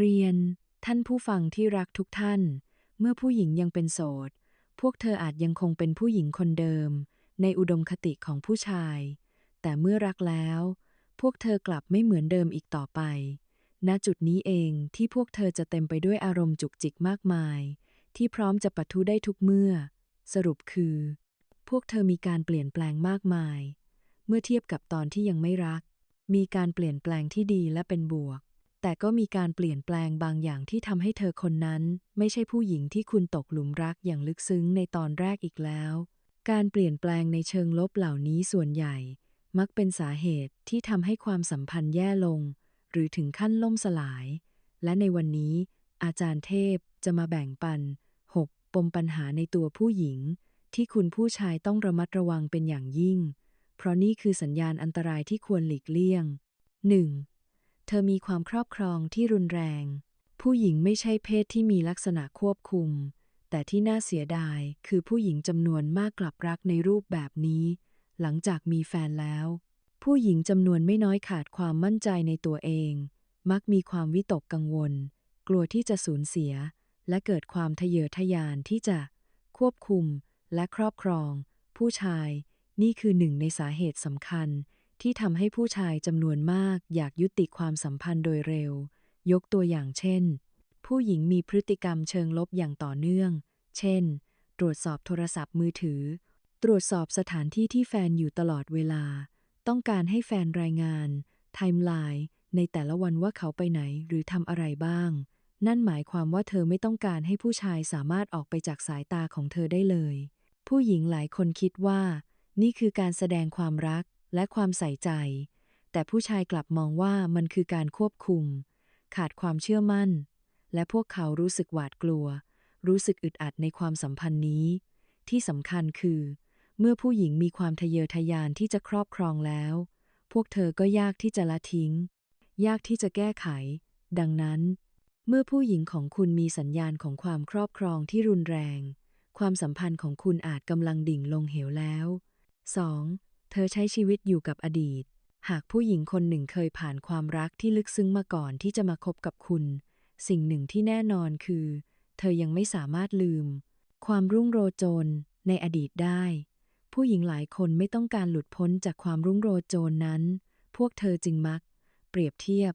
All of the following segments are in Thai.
เรียน ท่านผู้ฟังที่รักทุกท่าน เมื่อผู้หญิงยังเป็นโสด พวกเธออาจยังคงเป็นผู้หญิงคนเดิม ในอุดมคติของผู้ชาย แต่เมื่อรักแล้ว พวกเธอกลับไม่เหมือนเดิมอีกต่อไป ณจุดนี้เองที่พวกเธอจะเต็มไปด้วยอารมณ์จุกจิกมากมาย ที่พร้อมจะปะทุได้ทุกเมื่อ สรุปคือ พวกเธอมีการเปลี่ยนแปลงมากมาย เมื่อเทียบกับตอนที่ยังไม่รัก มีการเปลี่ยนแปลงที่ดีและเป็นบวก แต่ก็มีการเปลี่ยนแปลงบางอย่างที่ทำให้เธอคนนั้น ไม่ใช่ผู้หญิงที่คุณตกหลุมรักอย่างลึกซึ้งในตอนแรกอีกแล้ว การเปลี่ยนแปลงในเชิงลบเหล่านี้ส่วนใหญ่ มักเป็นสาเหตุที่ทำให้ความสัมพันธ์แย่ลง หรือถึงขั้นล่มสลาย และในวันนี้ อาจารย์เทพจะมาแบ่งปัน 6 ปมปัญหาในตัวผู้หญิง ที่คุณผู้ชายต้องระมัดระวังเป็นอย่างยิ่ง เพราะนี่คือสัญญาณอันตรายที่ควรหลีกเลี่ยง 1. เธอมีความครอบครองที่รุนแรง ผู้หญิงไม่ใช่เพศที่มีลักษณะควบคุม แต่ที่น่าเสียดายคือผู้หญิงจำนวนมากกลับรักในรูปแบบนี้ หลังจากมีแฟนแล้ว ผู้หญิงจำนวนไม่น้อยขาดความมั่นใจในตัวเอง มักมีความวิตกกังวล กลัวที่จะสูญเสีย และเกิดความทะเยอทะยานที่จะควบคุมและครอบครอง ผู้ชาย นี่คือหนึ่งในสาเหตุสำคัญ ที่ทำให้ผู้ชายจำนวนมากอยากยุติความสัมพันธ์โดยเร็ว ยกตัวอย่างเช่น ผู้หญิงมีพฤติกรรมเชิงลบอย่างต่อเนื่อง เช่น ตรวจสอบโทรศัพท์มือถือ ตรวจสอบสถานที่ที่แฟนอยู่ตลอดเวลา ต้องการให้แฟนรายงานไทม์ไลน์ในแต่ละวันว่าเขาไปไหนหรือทำอะไรบ้าง นั่นหมายความว่าเธอไม่ต้องการให้ผู้ชายสามารถออกไปจากสายตาของเธอได้เลย ผู้หญิงหลายคนคิดว่า นี่คือการแสดงความรัก และความใส่ใจ แต่ผู้ชายกลับมองว่ามันคือการควบคุม ขาดความเชื่อมั่น และพวกเขารู้สึกหวาดกลัว รู้สึกอึดอัดในความสัมพันธ์นี้ ที่สำคัญคือ เมื่อผู้หญิงมีความทะเยอทะยานที่จะครอบครองแล้ว พวกเธอก็ยากที่จะละทิ้ง ยากที่จะแก้ไข ดังนั้น เมื่อผู้หญิงของคุณมีสัญญาณของความครอบครองที่รุนแรง ความสัมพันธ์ของคุณอาจกำลังดิ่งลงเหวแล้ว 2. เธอใช้ชีวิตอยู่กับอดีต หากผู้หญิงคนหนึ่งเคยผ่านความรักที่ลึกซึ้งมาก่อนที่จะมาคบกับคุณ สิ่งหนึ่งที่แน่นอนคือ เธอยังไม่สามารถลืม ความรุ่งโรจรในอดีตได้ ผู้หญิงหลายคนไม่ต้องการหลุดพ้นจากความรุ่งโรจรนั้น พวกเธอจึงมัก เปรียบเทียบ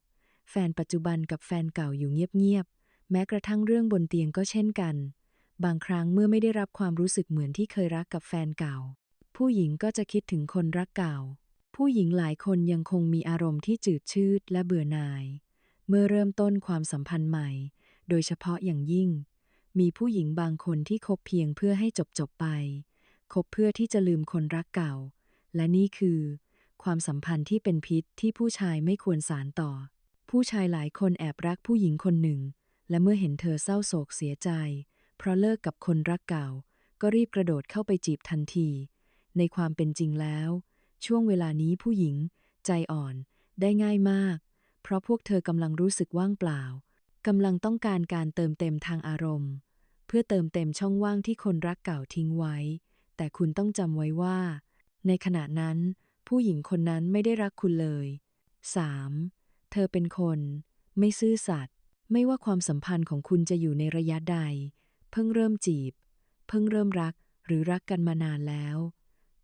แฟนปัจจุบันกับแฟนเก่าอยู่เงียบๆแม้กระทั่งเรื่องบนเตียงก็เช่นกัน บางครั้งเมื่อไม่ได้รับความรู้สึกเหมือนที่เคยรักกับแฟนเก่า ผู้หญิงก็จะคิดถึงคนรักเก่า ผู้หญิงหลายคนยังคงมีอารมณ์ที่จืดชืดและเบื่อหน่าย เมื่อเริ่มต้นความสัมพันธ์ใหม่ โดยเฉพาะอย่างยิ่ง มีผู้หญิงบางคนที่คบเพียงเพื่อให้จบจบไป คบเพื่อที่จะลืมคนรักเก่า และนี่คือ ความสัมพันธ์ที่เป็นพิษที่ผู้ชายไม่ควรสารต่อ ผู้ชายหลายคนแอบรักผู้หญิงคนหนึ่ง และเมื่อเห็นเธอเศร้าโศกเสียใจ เพราะเลิกกับคนรักเก่า ก็รีบกระโดดเข้าไปจีบทันที ในความเป็นจริงแล้ว ช่วงเวลานี้ผู้หญิง ใจอ่อนได้ง่ายมาก เพราะพวกเธอกำลังรู้สึกว่างเปล่ากำลังต้องการการเติมเต็มทางอารมณ์ เพื่อเติมเต็มช่องว่างที่คนรักเก่าทิ้งไว้ แต่คุณต้องจำไว้ว่า ในขณะนั้น ผู้หญิงคนนั้นไม่ได้รักคุณเลย 3. เธอเป็นคน ไม่ซื่อสัตย์ไม่ว่าความสัมพันธ์ของคุณจะอยู่ในระยะใด เพิ่งเริ่มจีบ เพิ่งเริ่มรักหรือรักกันมานานแล้ว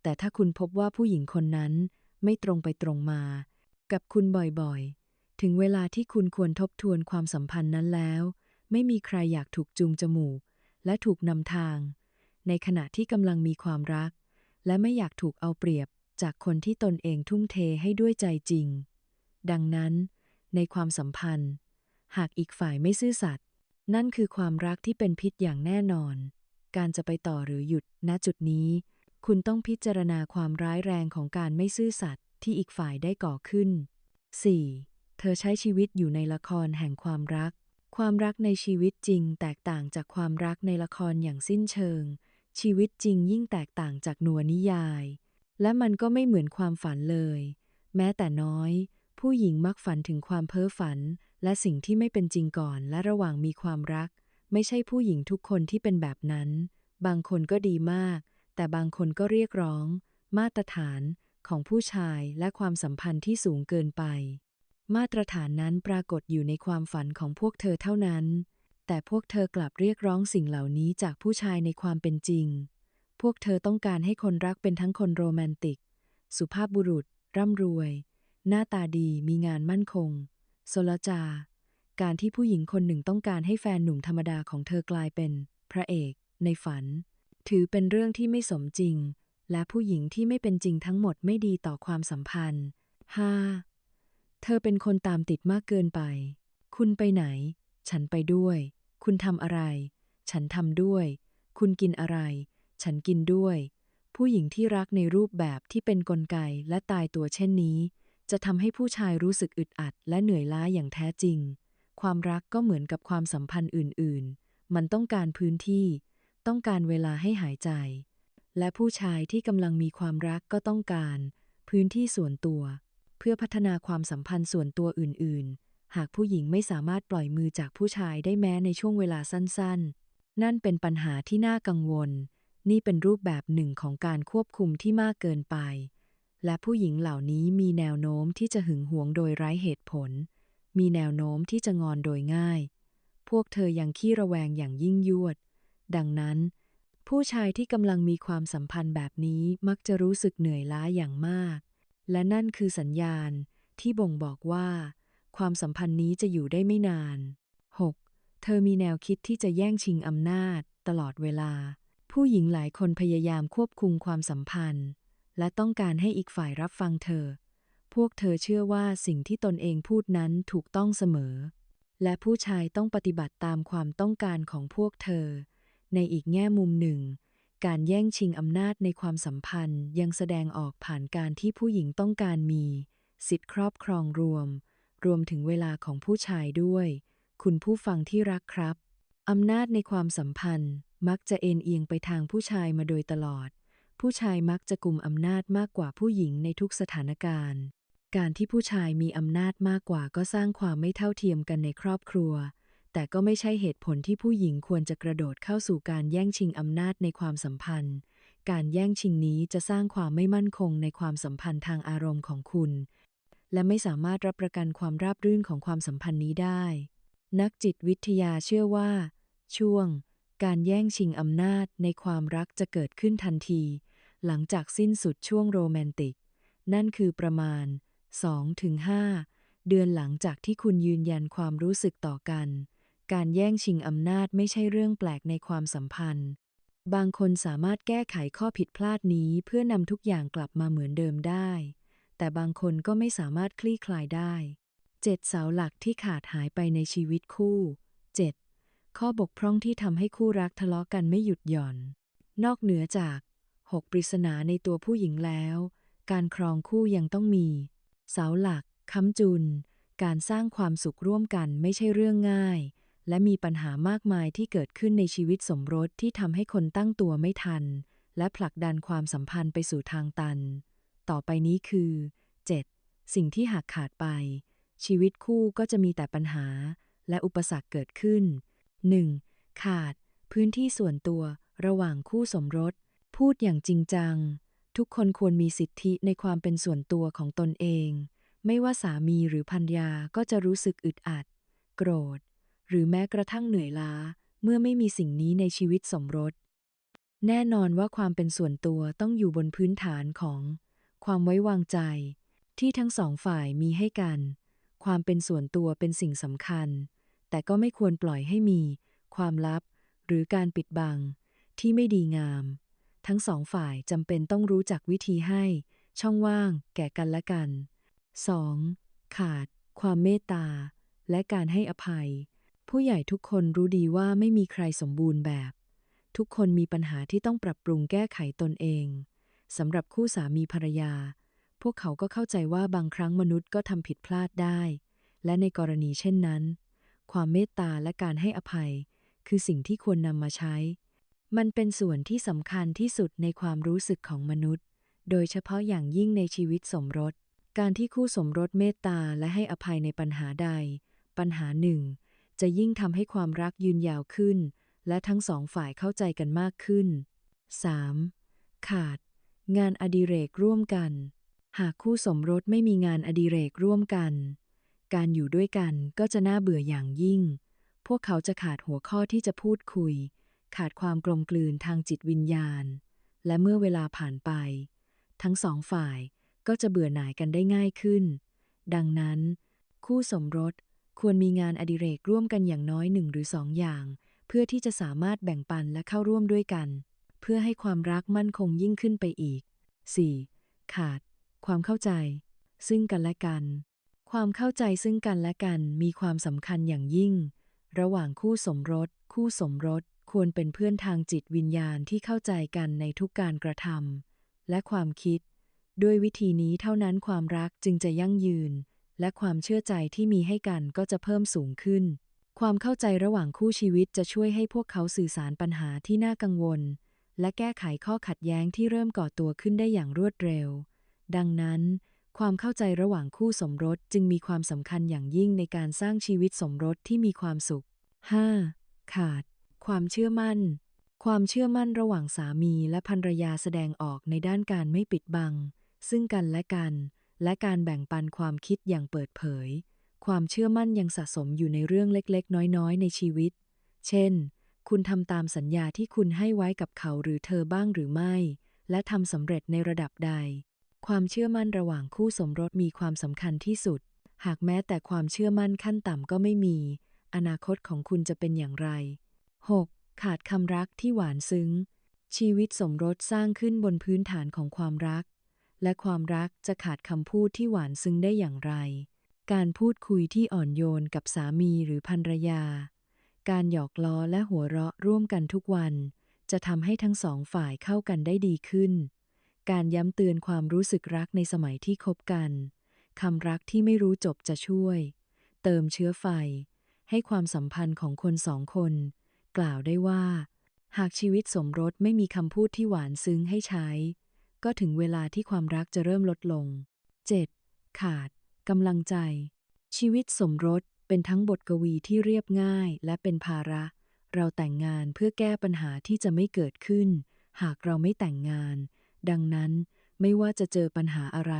แต่ถ้าคุณพบว่าผู้หญิงคนนั้นไม่ตรงไปตรงมา กับคุณบ่อยๆ ถึงเวลาที่คุณควรทบทวนความสัมพันธ์นั้นแล้ว ไม่มีใครอยากถูกจูงจมูก และถูกนำทาง ในขณะที่กำลังมีความรัก และไม่อยากถูกเอาเปรียบจากคนที่ตนเองทุ่มเทให้ด้วยใจจริง ดังนั้น ในความสัมพันธ์ หากอีกฝ่ายไม่ซื่อสัตย์นั่นคือความรักที่เป็นพิษอย่างแน่นอน การจะไปต่อหรือหยุดณจุดนี้ คุณต้องพิจารณาความร้ายแรงของการไม่ซื่อสัตย์ที่อีกฝ่ายได้ก่อขึ้น 4. เธอใช้ชีวิตอยู่ในละครแห่งความรัก ความรักในชีวิตจริงแตกต่างจากความรักในละครอย่างสิ้นเชิง ชีวิตจริงยิ่งแตกต่างจากหนัวนิยาย และมันก็ไม่เหมือนความฝันเลย แม้แต่น้อย ผู้หญิงมักฝันถึงความเพ้อฝัน และสิ่งที่ไม่เป็นจริงก่อนและระหว่างมีความรัก ไม่ใช่ผู้หญิงทุกคนที่เป็นแบบนั้น บางคนก็ดีมาก แต่บางคนก็เรียกร้อง มาตรฐานของผู้ชายและความสัมพันธ์ที่สูงเกินไป มาตรฐานนั้นปรากฏอยู่ในความฝันของพวกเธอเท่านั้น แต่พวกเธอกลับเรียกร้องสิ่งเหล่านี้จากผู้ชายในความเป็นจริง พวกเธอต้องการให้คนรักเป็นทั้งคนโรแมนติก สุภาพบุรุษ ร่ำรวย หน้าตาดีมีงานมั่นคงโซลจา การที่ผู้หญิงคนหนึ่งต้องการให้แฟนหนุ่มธรรมดาของเธอกลายเป็น พระเอก ในฝัน ถือเป็นเรื่องที่ไม่สมจริง และผู้หญิงที่ไม่เป็นจริงทั้งหมดไม่ดีต่อความสัมพันธ์ 5. เธอเป็นคนตามติดมากเกินไป คุณไปไหน ฉันไปด้วย คุณทำอะไร ฉันทำด้วย คุณกินอะไร ฉันกินด้วย ผู้หญิงที่รักในรูปแบบที่เป็นกลไกและตายตัวเช่นนี้ จะทำให้ผู้ชายรู้สึกอึดอัด และเหนื่อยล้าอย่างแท้จริง ความรักก็เหมือนกับความสัมพันธ์อื่น ๆ มันต้องการพื้นที่ ต้องการเวลาให้หายใจ และผู้ชายที่กำลังมีความรักก็ต้องการ พื้นที่ส่วนตัว เพื่อพัฒนาความสัมพันธ์ส่วนตัวอื่น ๆ หากผู้หญิงไม่สามารถปล่อยมือจากผู้ชายได้แม้ในช่วงเวลาสั้น ๆ นั่นเป็นปัญหาที่น่ากังวล นี่เป็นรูปแบบหนึ่งของการควบคุมที่มากเกินไป และผู้หญิงเหล่านี้มีแนวโน้มที่จะหึงหวงโดยไร้เหตุผล มีแนวโน้มที่จะงอนโดยง่าย พวกเธอยังขี้ระแวงอย่างยิ่งยวด ดังนั้น ผู้ชายที่กำลังมีความสัมพันธ์แบบนี้มักจะรู้สึกเหนื่อยล้าอย่างมาก และนั่นคือสัญญาณที่บ่งบอกว่า ความสัมพันธ์นี้จะอยู่ได้ไม่นาน 6. เธอมีแนวคิดที่จะแย่งชิงอำนาจ ตลอดเวลา ผู้หญิงหลายคนพยายามควบคุมความสัมพันธ์ และต้องการให้อีกฝ่ายรับฟังเธอ พวกเธอเชื่อว่าสิ่งที่ตนเองพูดนั้นถูกต้องเสมอ และผู้ชายต้องปฏิบัติตามความต้องการของพวกเธอ ในอีกแง่มุมหนึ่ง การแย่งชิงอำนาจในความสัมพันธ์ยังแสดงออกผ่านการที่ผู้หญิงต้องการมี สิทธิครอบครองรวม รวมถึงเวลาของผู้ชายด้วย คุณผู้ฟังที่รักครับ อำนาจในความสัมพันธ์ มักจะเอ็นเอียงไปทางผู้ชายมาโดยตลอด ผู้ชายมักจะกลุ่มอำนาจมากกว่าผู้หญิงในทุกสถานการณ์ การที่ผู้ชายมีอำนาจมากกว่าก็สร้างความไม่เท่าเทียมกันในครอบครัว แต่ก็ไม่ใช่เหตุผลที่ผู้หญิงควรจะกระโดดเข้าสู่การแย่งชิงอำนาจในความสัมพันธ์ การแย่งชิงนี้จะสร้างความไม่มั่นคงในความสัมพันธ์ทางอารมณ์ของคุณ และไม่สามารถรับประกันความราบรื่นของความสัมพันธ์นี้ได้ นักจิตวิทยาเชื่อว่า ช่วง การแย่งชิงอำนาจในความรักจะเกิดขึ้นทันที หลังจากสิ้นสุดช่วงโรแมนติก นั่นคือประมาณ 2-5 เดือนหลังจากที่คุณยืนยันความรู้สึกต่อกัน การแย่งชิงอำนาจไม่ใช่เรื่องแปลกในความสัมพันธ์ บางคนสามารถแก้ไขข้อผิดพลาดนี้เพื่อนำทุกอย่างกลับมาเหมือนเดิมได้ แต่บางคนก็ไม่สามารถคลี่คลายได้เจ็ดเสาหลักที่ขาดหายไปในชีวิตคู่ 7. ข้อบกพร่องที่ทำให้คู่รักทะเลาะกันไม่หยุดหย่อน นอกเหนือจาก 6 ปริศนาในตัวผู้หญิงแล้ว การครองคู่ยังต้องมี เสาหลักค้ำจุน การสร้างความสุขร่วมกันไม่ใช่เรื่องง่าย และมีปัญหามากมายที่เกิดขึ้นในชีวิตสมรสที่ทำให้คนตั้งตัวไม่ทัน และผลักดันความสัมพันธ์ไปสู่ทางตัน ต่อไปนี้คือ 7. สิ่งที่หักขาดไป ชีวิตคู่ก็จะมีแต่ปัญหา และอุปสรรคเกิดขึ้น 1. ขาด พื้นที่ส่วนตัวระหว่างคู่สมรส พูดอย่างจริงจัง ทุกคนควรมีสิทธิในความเป็นส่วนตัวของตนเอง ไม่ว่าสามีหรือภรรยาก็จะรู้สึกอึดอัด โกรธ หรือแม้กระทั่งเหนื่อยล้า เมื่อไม่มีสิ่งนี้ในชีวิตสมรส แน่นอนว่าความเป็นส่วนตัวต้องอยู่บนพื้นฐานของ ความไว้วางใจ ที่ทั้งสองฝ่ายมีให้กัน ความเป็นส่วนตัวเป็นสิ่งสำคัญ แต่ก็ไม่ควรปล่อยให้มี ความลับ หรือการปิดบัง ที่ไม่ดีงาม ทั้งสองฝ่ายจำเป็นต้องรู้จักวิธีให้ ช่องว่าง แก่กันและกัน 2. ขาด ความเมตตา และการให้อภัย ผู้ใหญ่ทุกคนรู้ดีว่าไม่มีใครสมบูรณ์แบบ ทุกคนมีปัญหาที่ต้องปรับปรุงแก้ไขตนเองสำหรับคู่สามีภรรยา พวกเขาก็เข้าใจว่าบางครั้งมนุษย์ก็ทำผิดพลาดได้ และในกรณีเช่นนั้น ความเมตตาและการให้อภัย คือสิ่งที่ควรนำมาใช้ มันเป็นส่วนที่สำคัญที่สุดในความรู้สึกของมนุษย์ โดยเฉพาะอย่างยิ่งในชีวิตสมรส การที่คู่สมรสเมตตาและให้อภัยในปัญหาใด ปัญหาหนึ่ง จะยิ่งทำให้ความรักยืนยาวขึ้น และทั้งสองฝ่ายเข้าใจกันมากขึ้น 3. ขาด งานอดิเรกร่วมกัน หากคู่สมรสไม่มีงานอดิเรกร่วมกัน การอยู่ด้วยกันก็จะน่าเบื่ออย่างยิ่ง พวกเขาจะขาดหัวข้อที่จะพูดคุย ขาดความกลมกลืนทางจิตวิญญาณ และเมื่อเวลาผ่านไป ทั้งสองฝ่ายก็จะเบื่อหน่ายกันได้ง่ายขึ้น ดังนั้น คู่สมรส ควรมีงานอดิเรกร่วมกันอย่างน้อยหนึ่งหรือสองอย่าง เพื่อที่จะสามารถแบ่งปันและเข้าร่วมด้วยกัน เพื่อให้ความรักมั่นคงยิ่งขึ้นไปอีก 4. ขาด ความเข้าใจ ซึ่งกันและกัน ความเข้าใจซึ่งกันและกันมีความสำคัญอย่างยิ่ง ระหว่างคู่สมรส คู่สมรส ควรเป็นเพื่อนทางจิตวิญญาณที่เข้าใจกันในทุกการกระทำและความคิด ด้วยวิธีนี้เท่านั้นความรักจึงจะยั่งยืน และความเชื่อใจที่มีให้กันก็จะเพิ่มสูงขึ้น ความเข้าใจระหว่างคู่ชีวิตจะช่วยให้พวกเขาสื่อสารปัญหาที่น่ากังวล และแก้ไขข้อขัดแย้งที่เริ่มก่อตัวขึ้นได้อย่างรวดเร็ว ดังนั้น ความเข้าใจระหว่างคู่สมรสจึงมีความสำคัญอย่างยิ่งในการสร้างชีวิตสมรสที่มีความสุข 5. ขาด ความเชื่อมั่น ความเชื่อมั่นระหว่างสามีและภรรยาแสดงออกในด้านการไม่ปิดบัง ซึ่งกันและกัน และการแบ่งปันความคิดอย่างเปิดเผย ความเชื่อมั่นยังสะสมอยู่ในเรื่องเล็กๆ น้อยๆ ในชีวิต เช่น คุณทำตามสัญญาที่คุณให้ไว้กับเขาหรือเธอบ้างหรือไม่ และทำสำเร็จในระดับใด ความเชื่อมั่นระหว่างคู่สมรสมีความสำคัญที่สุด หากแม้แต่ความเชื่อมั่นขั้นต่ำก็ไม่มี อนาคตของคุณจะเป็นอย่างไร 6. ขาดคำรักที่หวานซึ้ง ชีวิตสมรสสร้างขึ้นบนพื้นฐานของความรัก และความรักจะขาดคำพูดที่หวานซึ้งได้อย่างไร การพูดคุยที่อ่อนโยนกับสามีหรือภรรยา การหยอกล้อและหัวเราะร่วมกันทุกวัน จะทำให้ทั้งสองฝ่ายเข้ากันได้ดีขึ้น การย้ำเตือนความรู้สึกรักในสมัยที่คบกันคำรักที่ไม่รู้จบจะช่วย เติมเชื้อไฟ ให้ความสัมพันธ์ของคนสองคน กล่าวได้ว่า หากชีวิตสมรสไม่มีคำพูดที่หวานซึ้งให้ใช้ ก็ถึงเวลาที่ความรักจะเริ่มลดลง 7. ขาดกำลังใจ ชีวิตสมรสเป็นทั้งบทกวีที่เรียบง่ายและเป็นภาระ เราแต่งงานเพื่อแก้ปัญหาที่จะไม่เกิดขึ้น หากเราไม่แต่งงาน ดังนั้นไม่ว่าจะเจอปัญหาอะไร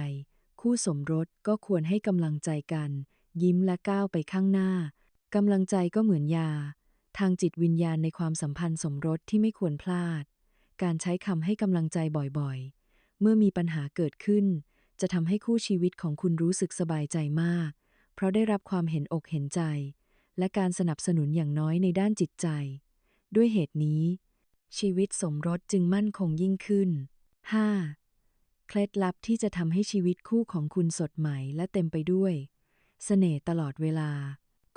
คู่สมรสก็ควรให้กำลังใจกัน ยิ้มและก้าวไปข้างหน้ากำลังใจก็เหมือนยา ทางจิตวิญญาณในความสัมพันธ์สมรสที่ไม่ควรพลาด การใช้คำให้กำลังใจบ่อยๆ เมื่อมีปัญหาเกิดขึ้น จะทำให้คู่ชีวิตของคุณรู้สึกสบายใจมาก เพราะได้รับความเห็นอกเห็นใจ และการสนับสนุนอย่างน้อยในด้านจิตใจ ด้วยเหตุนี้ ชีวิตสมรสจึงมั่นคงยิ่งขึ้น 5. เคล็ดลับที่จะทำให้ชีวิตคู่ของคุณสดใหม่และเต็มไปด้วยเสน่ห์ตลอดเวลา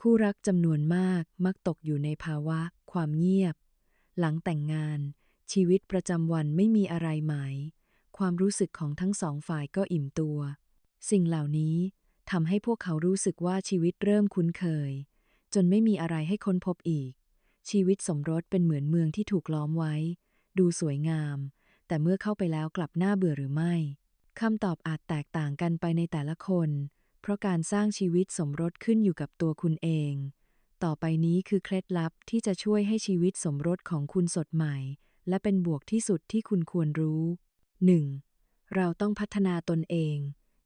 คู่รักจำนวนมากมักตกอยู่ในภาวะ ความเงียบ หลังแต่งงาน ชีวิตประจำวันไม่มีอะไรหมาย ความรู้สึกของทั้งสองฝ่ายก็อิ่มตัว สิ่งเหล่านี้ทำให้พวกเขารู้สึกว่าชีวิตเริ่มคุ้นเคย จนไม่มีอะไรให้ค้นพบอีก ชีวิตสมรสเป็นเหมือนเมืองที่ถูกล้อมไว้ ดูสวยงาม แต่เมื่อเข้าไปแล้วกลับน่าเบื่อหรือไม่คำตอบอาจแตกต่างกันไปในแต่ละคน เพราะการสร้างชีวิตสมรสขึ้นอยู่กับตัวคุณเอง ต่อไปนี้คือเคล็ดลับที่จะช่วยให้ชีวิตสมรสของคุณสดใหม่ และเป็นบวกที่สุดที่คุณควรรู้ 1. เราต้องพัฒนาตนเอง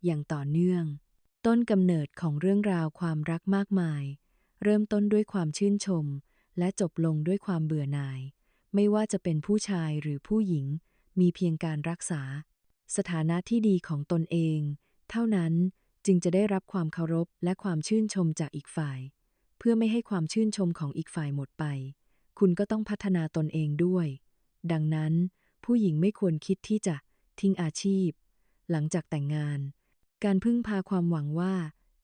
อย่างต่อเนื่อง ต้นกำเนิดของเรื่องราวความรักมากมาย เริ่มต้นด้วยความชื่นชม และจบลงด้วยความเบื่อหน่าย ไม่ว่าจะเป็นผู้ชายหรือผู้หญิง มีเพียงการรักษา สถานะที่ดีของตนเอง เท่านั้นจึงจะได้รับความเคารพและความชื่นชมจากอีกฝ่าย เพื่อไม่ให้ความชื่นชมของอีกฝ่ายหมดไป คุณก็ต้องพัฒนาตนเองด้วย ดังนั้น ผู้หญิงไม่ควรคิดที่จะทิ้งอาชีพ หลังจากแต่งงาน การพึ่งพาความหวังว่า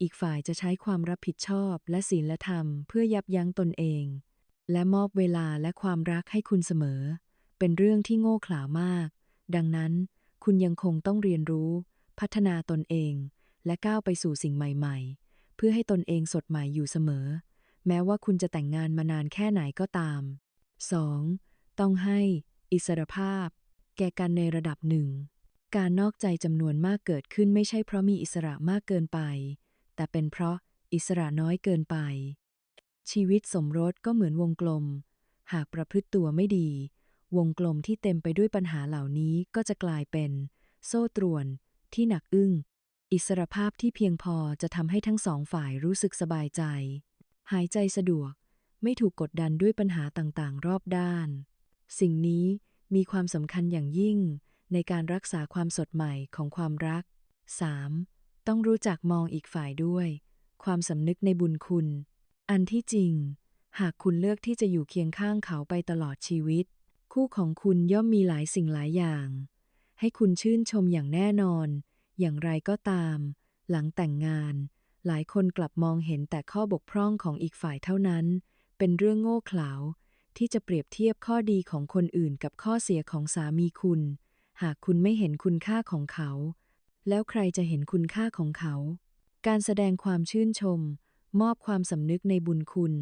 อีกฝ่ายจะใช้ความรับผิดชอบและศีลธรรมเพื่อยับยั้งตนเอง และมอบเวลาและความรักให้คุณเสมอ เป็นเรื่องที่โง่เขลามาก ดังนั้นคุณยังคงต้องเรียนรู้ พัฒนาตนเอง และก้าวไปสู่สิ่งใหม่ ๆ เพื่อให้ตนเองสดใหม่อยู่เสมอ แม้ว่าคุณจะแต่งงานมานานแค่ไหนก็ตาม 2. ต้องให้ อิสรภาพ แก่กันในระดับหนึ่ง การนอกใจจำนวนมากเกิดขึ้นไม่ใช่เพราะมีอิสระมากเกินไป แต่เป็นเพราะอิสระน้อยเกินไป ชีวิตสมรสก็เหมือนวงกลม หากประพฤติตัวไม่ดี วงกลมที่เต็มไปด้วยปัญหาเหล่านี้ก็จะกลายเป็น โซ่ตรวน ที่หนักอึ้ง อิสรภาพที่เพียงพอจะทำให้ทั้งสองฝ่ายรู้สึกสบายใจ หายใจสะดวก ไม่ถูกกดดันด้วยปัญหาต่างๆ รอบด้าน สิ่งนี้มีความสำคัญอย่างยิ่งในการรักษาความสดใหม่ของความรัก 3. ต้องรู้จักมองอีกฝ่ายด้วย ความสำนึกในบุญคุณ อันที่จริง หากคุณเลือกที่จะอยู่เคียงข้างเขาไปตลอดชีวิต คู่ของคุณย่อมมีหลายสิ่งหลายอย่าง ให้คุณชื่นชมอย่างแน่นอน อย่างไรก็ตาม หลังแต่งงาน หลายคนกลับมองเห็นแต่ข้อบกพร่องของอีกฝ่ายเท่านั้น เป็นเรื่องโง่เขลา ที่จะเปรียบเทียบข้อดีของคนอื่นกับข้อเสียของสามีคุณ หากคุณไม่เห็นคุณค่าของเขา แล้วใครจะเห็นคุณค่าของเขา การแสดงความชื่นชม มอบความสำนึกในบุญคุณ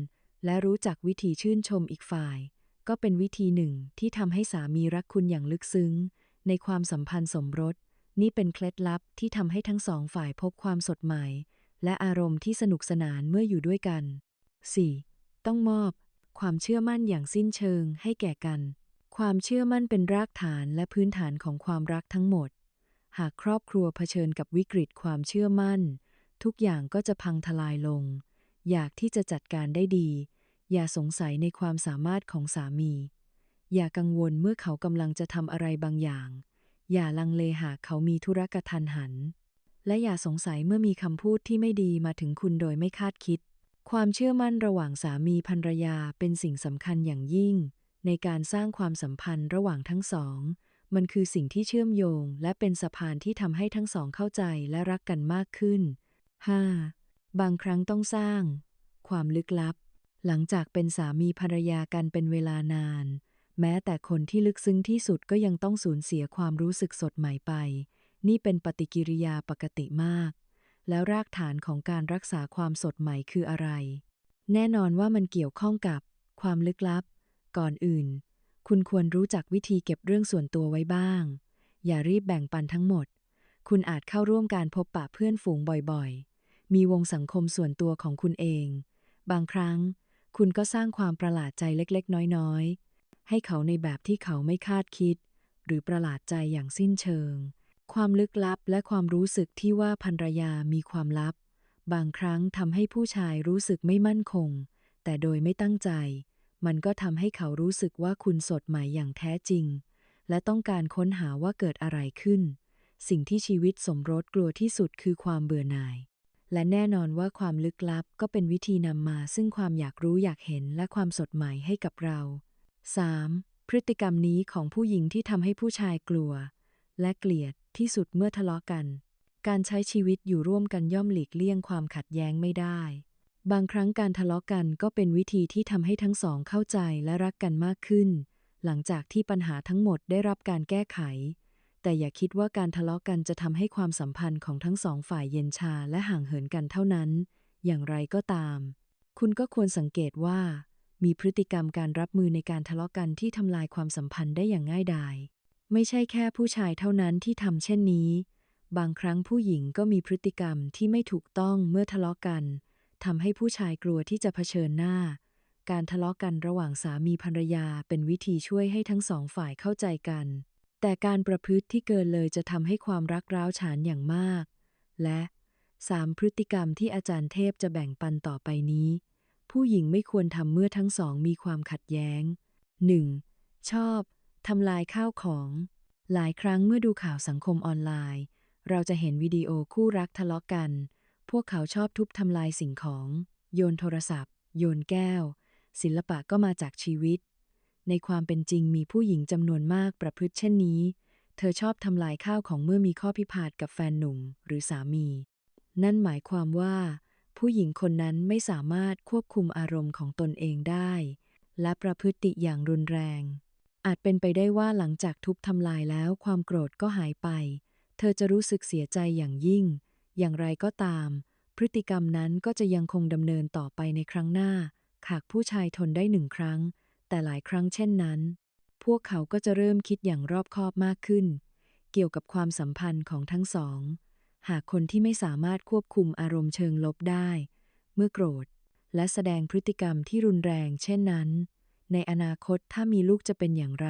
และรู้จักวิธีชื่นชมอีกฝ่าย ก็เป็นวิธีหนึ่งที่ทำให้สามีรักคุณอย่างลึกซึ้ง ในความสัมพันธ์สมรส นี่เป็นเคล็ดลับที่ทำให้ทั้งสองฝ่ายพบความสดใหม่ และอารมณ์ที่สนุกสนานเมื่ออยู่ด้วยกัน 4. ต้องมอบ ความเชื่อมั่นอย่างสิ้นเชิงให้แก่กัน ความเชื่อมั่นเป็นรากฐานและพื้นฐานของความรักทั้งหมด หากครอบครัวเผชิญกับวิกฤตความเชื่อมั่น ทุกอย่างก็จะพังทลายลง อยากที่จะจัดการได้ดี อย่าสงสัยในความสามารถของสามี อย่ากังวลเมื่อเขากำลังจะทำอะไรบางอย่าง อย่าลังเลหากเขามีธุระกะทันหัน และอย่าสงสัยเมื่อมีคำพูดที่ไม่ดีมาถึงคุณโดยไม่คาดคิด ความเชื่อมั่นระหว่างสามีภรรยาเป็นสิ่งสำคัญอย่างยิ่ง ในการสร้างความสัมพันธ์ระหว่างทั้งสอง มันคือสิ่งที่เชื่อมโยง และเป็นสะพานที่ทำให้ทั้งสองเข้าใจและรักกันมากขึ้น 5. บางครั้งต้องสร้าง ความลึกลับ หลังจากเป็นสามีภรรยากันเป็นเวลานาน แม้แต่คนที่ลึกซึ้งที่สุดก็ยังต้องสูญเสียความรู้สึกสดใหม่ไป นี่เป็นปฏิกิริยาปกติมาก แล้วรากฐานของการรักษาความสดใหม่คืออะไร แน่นอนว่ามันเกี่ยวข้องกับ ความลึกลับ ก่อนอื่น คุณควรรู้จักวิธีเก็บเรื่องส่วนตัวไว้บ้าง อย่ารีบแบ่งปันทั้งหมด คุณอาจเข้าร่วมการพบปะเพื่อนฝูงบ่อยๆ มีวงสังคมส่วนตัวของคุณเอง บางครั้ง คุณก็สร้างความประหลาดใจเล็กๆ น้อยๆ ให้เขาในแบบที่เขาไม่คาดคิด หรือประหลาดใจอย่างสิ้นเชิง ความลึกลับและความรู้สึกที่ว่าภรรยามีความลับ บางครั้งทำให้ผู้ชายรู้สึกไม่มั่นคง แต่โดยไม่ตั้งใจ มันก็ทำให้เขารู้สึกว่าคุณสดใหม่อย่างแท้จริง และต้องการค้นหาว่าเกิดอะไรขึ้น สิ่งที่ชีวิตสมรสกลัวที่สุดคือความเบื่อหน่าย และแน่นอนว่าความลึกลับก็เป็นวิธีนำมา ซึ่งความอยากรู้อยากเห็นและความสดใหม่ให้กับเรา 3. พฤติกรรมนี้ของผู้หญิงที่ทำให้ผู้ชายกลัว และเกลียด ที่สุดเมื่อทะเลาะกัน การใช้ชีวิตอยู่ร่วมกันย่อมหลีกเลี่ยงความขัดแย้งไม่ได้ บางครั้งการทะเลาะกันก็เป็นวิธีที่ทำให้ทั้งสองเข้าใจและรักกันมากขึ้น หลังจากที่ปัญหาทั้งหมดได้รับการแก้ไข แต่อย่าคิดว่าการทะเลาะกันจะทำให้ความสัมพันธ์ของทั้งสองฝ่ายเย็นชาและห่างเหินกันเท่านั้น อย่างไรก็ตาม คุณก็ควรสังเกตว่ามีพฤติกรรมการรับมือในการทะเลาะกันที่ทำลายความสัมพันธ์ได้อย่างง่ายดาย ไม่ใช่แค่ผู้ชายเท่านั้นที่ทำเช่นนี้ บางครั้งผู้หญิงก็มีพฤติกรรมที่ไม่ถูกต้องเมื่อทะเลาะกันทำให้ผู้ชายกลัวที่จะเผชิญหน้า การทะเลาะกันระหว่างสามีภรรยาเป็นวิธีช่วยให้ทั้งสองฝ่ายเข้าใจกัน แต่การประพฤติที่เกินเลยจะทำให้ความรักร้าวฉานอย่างมาก และ 3. พฤติกรรมที่อาจารย์เทพจะแบ่งปันต่อไปนี้ ผู้หญิงไม่ควรทำเมื่อทั้งสองมีความขัดแย้ง 1. ชอบ ทำลายข้าวของ หลายครั้งเมื่อดูข่าวสังคมออนไลน์ เราจะเห็นวิดีโอคู่รักทะเลาะกัน พวกเขาชอบทุบทำลายสิ่งของ โยนโทรศัพท์ โยนแก้ว ศิลปะก็มาจากชีวิต ในความเป็นจริงมีผู้หญิงจำนวนมากประพฤติเช่นนี้ เธอชอบทำลายข้าวของเมื่อมีข้อพิพาทกับแฟนหนุ่มหรือสามี นั่นหมายความว่า ผู้หญิงคนนั้นไม่สามารถควบคุมอารมณ์ของตนเองได้ และประพฤติอย่างรุนแรง อาจเป็นไปได้ว่าหลังจากทุบทำลายแล้วความโกรธก็หายไป เธอจะรู้สึกเสียใจอย่างยิ่ง อย่างไรก็ตาม พฤติกรรมนั้นก็จะยังคงดำเนินต่อไปในครั้งหน้า หากผู้ชายทนได้หนึ่งครั้ง แต่หลายครั้งเช่นนั้น พวกเขาก็จะเริ่มคิดอย่างรอบคอบมากขึ้น เกี่ยวกับความสัมพันธ์ของทั้งสอง หากคนที่ไม่สามารถควบคุมอารมณ์เชิงลบได้ เมื่อโกรธ และแสดงพฤติกรรมที่รุนแรงเช่นนั้น ในอนาคตถ้ามีลูกจะเป็นอย่างไร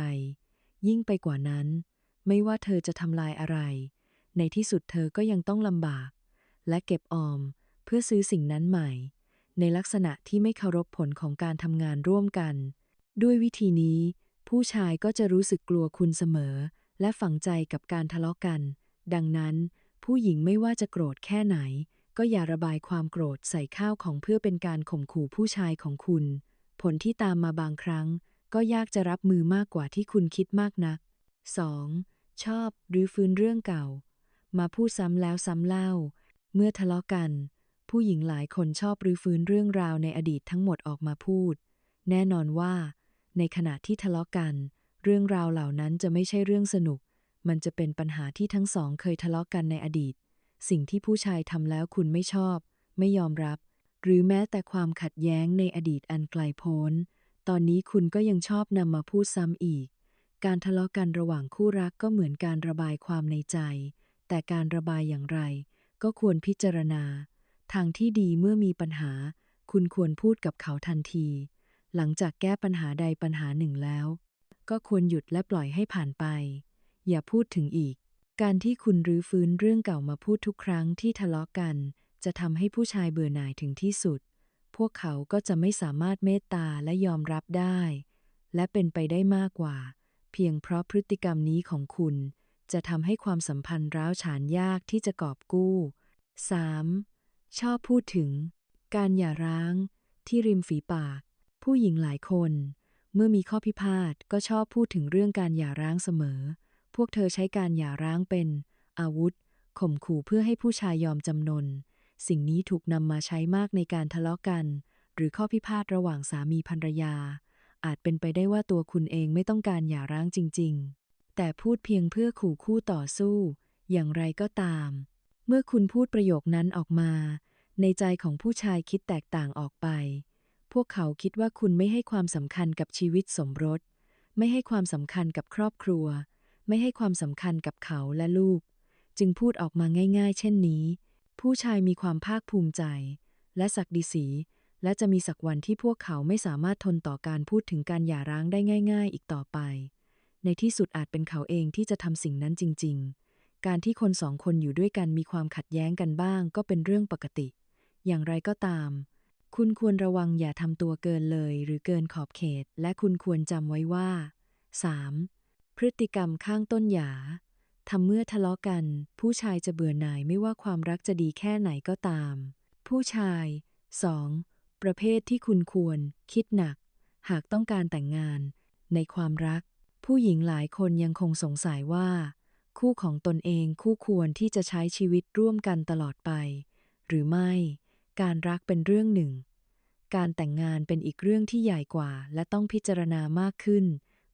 ยิ่งไปกว่านั้น ไม่ว่าเธอจะทำลายอะไร ในที่สุดเธอก็ยังต้องลำบาก และเก็บออมเพื่อซื้อสิ่งนั้นใหม่ ในลักษณะที่ไม่เคารพผลของการทำงานร่วมกัน ด้วยวิธีนี้ ผู้ชายก็จะรู้สึกกลัวคุณเสมอ และฝังใจกับการทะเลาะกัน ดังนั้น ผู้หญิงไม่ว่าจะโกรธแค่ไหน ก็อย่าระบายความโกรธใส่ข้าวของเพื่อเป็นการข่มขู่ผู้ชายของคุณ ผลที่ตามมาบางครั้ง ก็ยากจะรับมือมากกว่าที่คุณคิดมากนัก 2. ชอบหรือฟื้นเรื่องเก่า มาพูดซ้ำแล้วซ้ำเล่า เมื่อทะเลาะกัน ผู้หญิงหลายคนชอบรื้อฟื้นเรื่องราวในอดีตทั้งหมดออกมาพูด แน่นอนว่า ในขณะที่ทะเลาะกัน เรื่องราวเหล่านั้นจะไม่ใช่เรื่องสนุก มันจะเป็นปัญหาที่ทั้งสองเคยทะเลาะกันในอดีต สิ่งที่ผู้ชายทำแล้วคุณไม่ชอบ ไม่ยอมรับ หรือแม้แต่ความขัดแย้งในอดีตอันไกลโพ้น ตอนนี้คุณก็ยังชอบนำมาพูดซ้ำอีก การทะเลาะกันระหว่างคู่รักก็เหมือนการระบายความในใจ แต่การระบายอย่างไร ก็ควรพิจารณา ทางที่ดีเมื่อมีปัญหา คุณควรพูดกับเขาทันที หลังจากแก้ปัญหาใดปัญหาหนึ่งแล้ว ก็ควรหยุดและปล่อยให้ผ่านไป อย่าพูดถึงอีก การที่คุณรื้อฟื้นเรื่องเก่ามาพูดทุกครั้งที่ทะเลาะกัน จะทำให้ผู้ชายเบื่อหน่ายถึงที่สุด พวกเขาก็จะไม่สามารถเมตตาและยอมรับได้ และเป็นไปได้มากกว่า เพียงเพราะพฤติกรรมนี้ของคุณ จะทำให้ความสัมพันธ์ร้าวฉานยากที่จะกอบกู้ 3. ชอบพูดถึง การหย่าร้าง ที่ริมฝีปาก ผู้หญิงหลายคน เมื่อมีข้อพิพาทก็ชอบพูดถึงเรื่องการหย่าร้างเสมอ พวกเธอใช้การหย่าร้างเป็น อาวุธข่มขู่เพื่อให้ผู้ชายยอมจำนน สิ่งนี้ถูกนำมาใช้มากในการทะเลาะกัน หรือข้อพิพาทระหว่างสามีภรรยา อาจเป็นไปได้ว่าตัวคุณเองไม่ต้องการหย่าร้างจริง ๆ แต่พูดเพียงเพื่อขู่คู่ต่อสู้ อย่างไรก็ตาม เมื่อคุณพูดประโยคนั้นออกมา ในใจของผู้ชายคิดแตกต่างออกไป พวกเขาคิดว่าคุณไม่ให้ความสำคัญกับชีวิตสมรส ไม่ให้ความสำคัญกับครอบครัว ไม่ให้ความสำคัญกับเขาและลูก จึงพูดออกมาง่าย ๆ เช่นนี้ ผู้ชายมีความภาคภูมิใจ และศักดิศรีและจะมีสักวันที่พวกเขาไม่สามารถทนต่อการพูดถึงการหย่าร้างได้ง่าย ๆ อีกต่อไป ในที่สุดอาจเป็นเขาเองที่จะทำสิ่งนั้นจริง ๆ การที่คนสองคนอยู่ด้วยกันมีความขัดแย้งกันบ้าง ก็เป็นเรื่องปกติ อย่างไรก็ตาม คุณควรระวังอย่าทำตัวเกินเลย หรือเกินขอบเขต และคุณควรจำไว้ว่า 3. พฤติกรรมข้างต้นหยา ทำเมื่อทะเลาะกัน ผู้ชายจะเบื่อหน่ายไม่ว่าความรักจะดีแค่ไหนก็ตาม ผู้ชาย 2. ประเภทที่คุณควร คิดหนัก หากต้องการแต่งงาน ในความรัก ผู้หญิงหลายคนยังคงสงสัยว่า คู่ของตนเองคู่ควรที่จะใช้ชีวิตร่วมกันตลอดไป หรือไม่ การรักเป็นเรื่องหนึ่ง การแต่งงานเป็นอีกเรื่องที่ใหญ่กว่า และต้องพิจารณามากขึ้น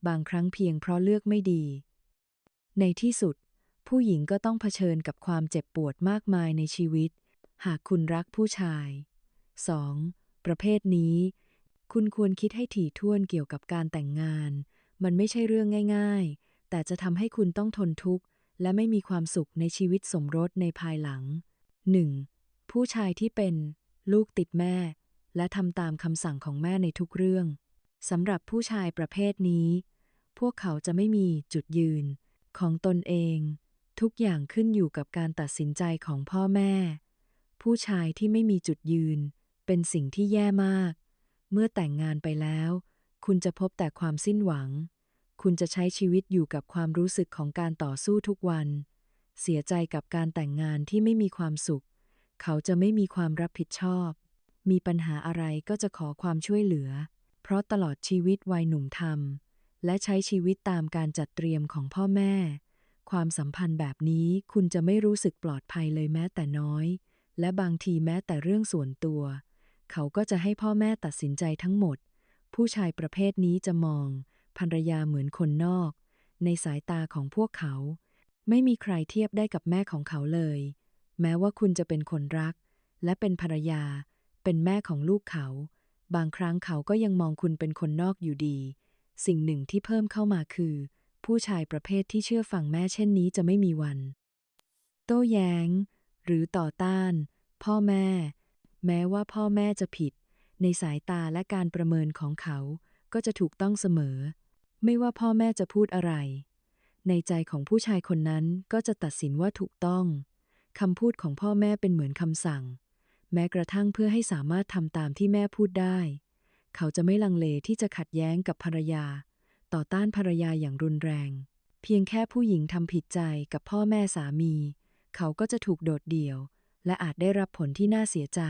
บางครั้งเพียงเพราะเลือกไม่ดีในที่สุด ผู้หญิงก็ต้องเผชิญกับความเจ็บปวดมากมายในชีวิต หากคุณรักผู้ชาย 2. ประเภทนี้ คุณควรคิดให้ถี่ถ้วนเกี่ยวกับการแต่งงาน มันไม่ใช่เรื่องง่าย ๆ แต่จะทำให้คุณต้องทนทุกข์ และไม่มีความสุขในชีวิตสมรสในภายหลัง 1. ผู้ชายที่เป็นลูกติดแม่ และทำตามคำสั่งของแม่ในทุกเรื่องสำหรับผู้ชายประเภทนี้ พวกเขาจะไม่มีจุดยืนของตนเอง ทุกอย่างขึ้นอยู่กับการตัดสินใจของพ่อแม่ ผู้ชายที่ไม่มีจุดยืน เป็นสิ่งที่แย่มาก เมื่อแต่งงานไปแล้ว คุณจะพบแต่ความสิ้นหวัง คุณจะใช้ชีวิตอยู่กับความรู้สึกของการต่อสู้ทุกวัน เสียใจกับการแต่งงานที่ไม่มีความสุข เขาจะไม่มีความรับผิดชอบ มีปัญหาอะไรก็จะขอความช่วยเหลือ เพราะตลอดชีวิตวัยหนุ่มทำและใช้ชีวิตตามการจัดเตรียมของพ่อแม่ ความสัมพันธ์แบบนี้คุณจะไม่รู้สึกปลอดภัยเลยแม้แต่น้อย และบางทีแม้แต่เรื่องส่วนตัว เขาก็จะให้พ่อแม่ตัดสินใจทั้งหมด ผู้ชายประเภทนี้จะมองภรรยาเหมือนคนนอก ในสายตาของพวกเขา ไม่มีใครเทียบได้กับแม่ของเขาเลย แม้ว่าคุณจะเป็นคนรัก และเป็นภรรยา เป็นแม่ของลูกเขา บางครั้งเขาก็ยังมองคุณเป็นคนนอกอยู่ดี สิ่งหนึ่งที่เพิ่มเข้ามาคือ ผู้ชายประเภทที่เชื่อฟังแม่เช่นนี้จะไม่มีวัน โต้แย้ง หรือต่อต้าน พ่อแม่ แม้ว่าพ่อแม่จะผิด ในสายตาและการประเมินของเขาก็จะถูกต้องเสมอ ไม่ว่าพ่อแม่จะพูดอะไร ในใจของผู้ชายคนนั้นก็จะตัดสินว่าถูกต้องคำพูดของพ่อแม่เป็นเหมือนคำสั่ง แม้กระทั่งเพื่อให้สามารถทำตามที่แม่พูดได้ เขาจะไม่ลังเลที่จะขัดแย้งกับภรรยา ต่อต้านภรรยาอย่างรุนแรง เพียงแค่ผู้หญิงทำผิดใจกับพ่อแม่สามี เขาก็จะถูกโดดเดี่ยว และอาจได้รับผลที่น่าเสียใจ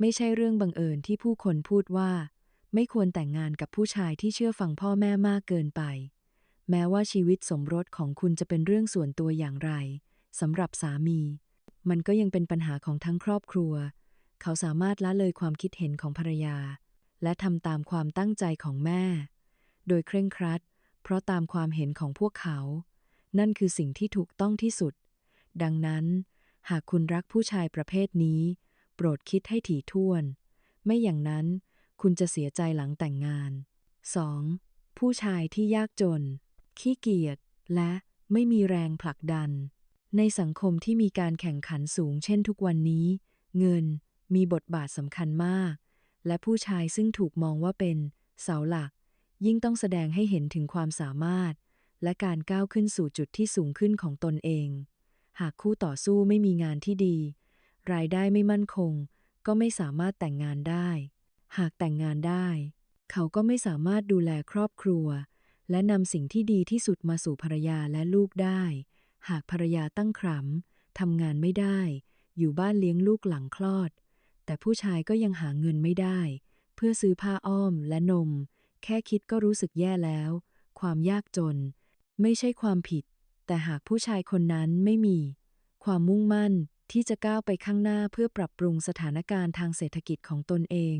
ไม่ใช่เรื่องบังเอิญที่ผู้คนพูดว่า ไม่ควรแต่งงานกับผู้ชายที่เชื่อฟังพ่อแม่มากเกินไป แม้ว่าชีวิตสมรสของคุณจะเป็นเรื่องส่วนตัวอย่างไรสำหรับสามี มันก็ยังเป็นปัญหาของทั้งครอบครัว เขาสามารถละเลยความคิดเห็นของภรรยา และทำตามความตั้งใจของแม่ โดยเคร่งครัด เพราะตามความเห็นของพวกเขา นั่นคือสิ่งที่ถูกต้องที่สุด ดังนั้น หากคุณรักผู้ชายประเภทนี้ โปรดคิดให้ถี่ถ้วน ไม่อย่างนั้น คุณจะเสียใจหลังแต่งงาน 2. ผู้ชายที่ยากจน ขี้เกียจและไม่มีแรงผลักดัน ในสังคมที่มีการแข่งขันสูงเช่นทุกวันนี้ เงินมีบทบาทสำคัญมาก และผู้ชายซึ่งถูกมองว่าเป็น เสาหลัก ยิ่งต้องแสดงให้เห็นถึงความสามารถ และการก้าวขึ้นสู่จุดที่สูงขึ้นของตนเอง หากคู่ต่อสู้ไม่มีงานที่ดี รายได้ไม่มั่นคง ก็ไม่สามารถแต่งงานได้ หากแต่งงานได้ เขาก็ไม่สามารถดูแลครอบครัว และนำสิ่งที่ดีที่สุดมาสู่ภรรยาและลูกได้ หากภรรยาตั้งครรภ์ทำงานไม่ได้ อยู่บ้านเลี้ยงลูกหลังคลอด แต่ผู้ชายก็ยังหาเงินไม่ได้ เพื่อซื้อผ้าอ้อมและนม แค่คิดก็รู้สึกแย่แล้ว ความยากจน ไม่ใช่ความผิด แต่หากผู้ชายคนนั้นไม่มี ความมุ่งมั่นที่จะก้าวไปข้างหน้าเพื่อปรับปรุงสถานการณ์ทางเศรษฐกิจของตนเอง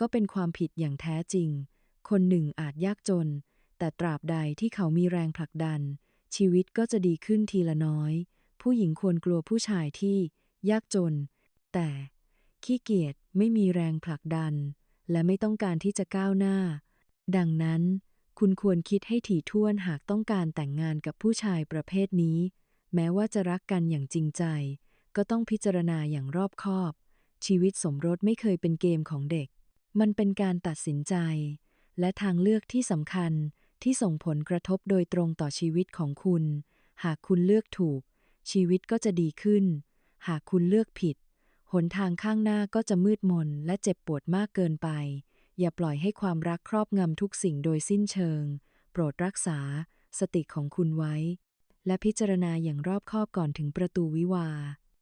ก็เป็นความผิดอย่างแท้จริง คนหนึ่งอาจยากจน แต่ตราบใดที่เขามีแรงผลักดัน ชีวิตก็จะดีขึ้นทีละน้อย ผู้หญิงควรกลัวผู้ชายที่ ยากจน แต่ขี้เกียจไม่มีแรงผลักดัน และไม่ต้องการที่จะก้าวหน้า ดังนั้น คุณควรคิดให้ถี่ถ้วนหากต้องการแต่งงานกับผู้ชายประเภทนี้ แม้ว่าจะรักกันอย่างจริงใจ ก็ต้องพิจารณาอย่างรอบคอบ ชีวิตสมรสไม่เคยเป็นเกมของเด็ก มันเป็นการตัดสินใจ และทางเลือกที่สำคัญที่ส่งผลกระทบโดยตรงต่อชีวิตของคุณ หากคุณเลือกถูก ชีวิตก็จะดีขึ้น หากคุณเลือกผิด หนทางข้างหน้าก็จะมืดมนและเจ็บปวดมากเกินไป อย่าปล่อยให้ความรักครอบงำทุกสิ่งโดยสิ้นเชิง โปรดรักษา สติของคุณไว้ และพิจารณาอย่างรอบคอบก่อนถึงประตูวิวา